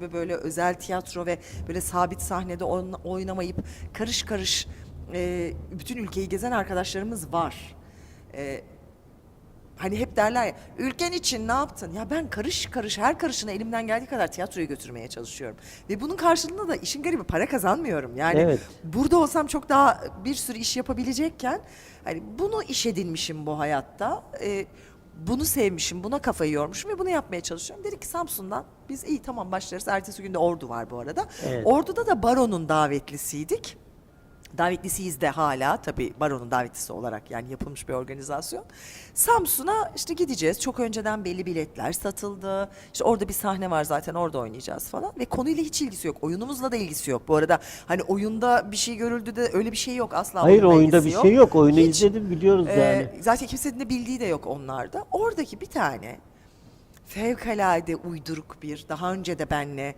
ve böyle özel tiyatro ve böyle sabit sahnede oyn- oynamayıp karış karış e, bütün ülkeyi gezen arkadaşlarımız var. E, hani hep derler ya ülken için ne yaptın? Ya ben karış karış her karışına elimden geldiği kadar tiyatroyu götürmeye çalışıyorum. Ve bunun karşılığında da işin garibi para kazanmıyorum. Yani Evet. burada olsam çok daha bir sürü iş yapabilecekken hani bunu iş edinmişim bu hayatta. E, bunu sevmişim, buna kafayı yormuşum ve bunu yapmaya çalışıyorum. Dedik ki Samsun'dan biz iyi tamam başlarız. Ertesi günde Ordu var bu arada. Evet. Ordu'da da Baro'nun davetlisiydik. Davetlisiyiz de hala tabii Baro'nun davetlisi olarak yani yapılmış bir organizasyon. Samsun'a işte gideceğiz. Çok önceden belli biletler satıldı. İşte orada bir sahne var zaten orada oynayacağız falan. Ve konuyla hiç ilgisi yok. Oyunumuzla da ilgisi yok. Bu arada hani oyunda bir şey görüldü de öyle bir şey yok asla. Hayır oyunda bir ilgisi şey yok. Oyunu Hiç. izledim biliyoruz Ee, yani. Zaten kimsenin de bildiği de yok onlarda. Oradaki bir tane fevkalade uyduruk bir daha önce de benle